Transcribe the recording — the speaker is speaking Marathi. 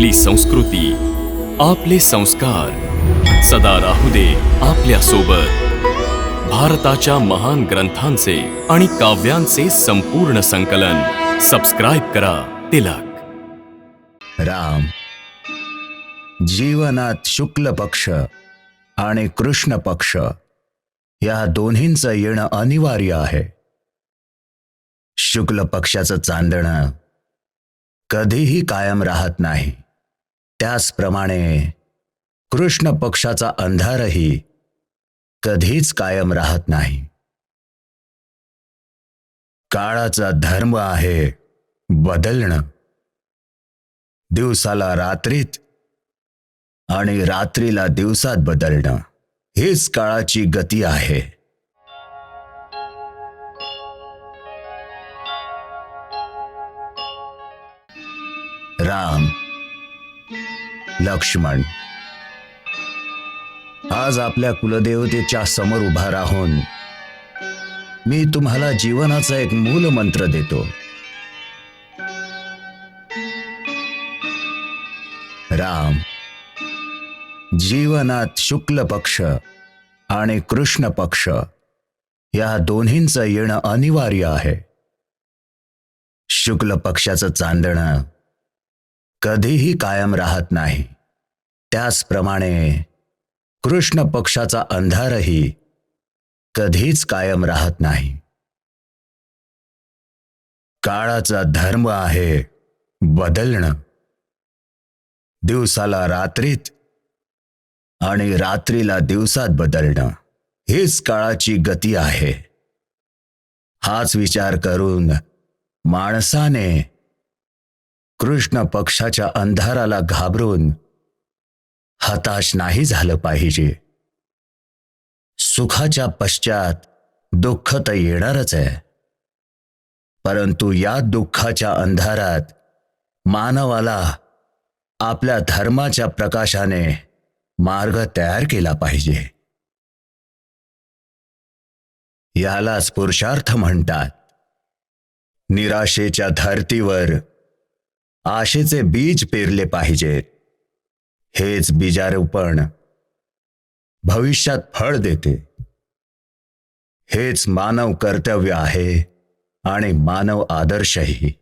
आपली संस्कृती आपले संस्कार. सदा राहू दे आपल्यासोबत भारताच्या महान ग्रंथांचे आणि काव्यांचे संपूर्ण संकलन. सबस्क्राईब करा तिलक. राम. जीवनात शुक्ल पक्ष आणि कृष्ण पक्ष या दोन्हींचं येणं अनिवार्य आहे. शुक्ल पक्षाचं चांदणं कधीही कायम राहत नाही. त्याचप्रमाणे कृष्ण पक्षाचा अंधारही कधीच कायम राहत नाही. काळाचा धर्म आहे बदलणं. दिवसाला रात्रीत आणि रात्रीला दिवसात बदलणं हीच काळाची गती आहे. राम. लक्ष्मण. आज आपल्या कुलदेवतेच्या समोर उभा राहून मी तुम्हाला जीवनाचा एक मूल मंत्र देतो. राम जीवनात शुक्ल पक्ष आणि कृष्ण पक्ष या दोन्हींचं येणं अनिवार्य आहे. शुक्ल पक्षाचं चांदणं कधीही कायम राहत नाही. त्याचप्रमाणे कृष्ण पक्षाचा अंधारही कधीच कायम राहत नाही. काळाचा धर्म आहे बदलणं. दिवसाला रात्रीत आणि रात्रीला दिवसात बदलणं. हीच काळाची गती आहे. हाच विचार करून माणसाने कृष्ण पक्षाच्या अंधाराला घाबरून हताश नाही झालं पाहिजे. सुखाच्या पश्चात दुःख तर येणारच आहे. परंतु या दुःखाच्या अंधारात मानवाला आपल्या धर्माच्या प्रकाशाने मार्ग तयार केला पाहिजे. यालाच पुरुषार्थ म्हणतात. निराशेच्या धर्तीवर आशेचे बीज पेरले पाहिजेत. हेच बीजारोपण भविष्यात फळ देते. हेच मानव कर्तव्य आहे आणि मानव आदर्शही.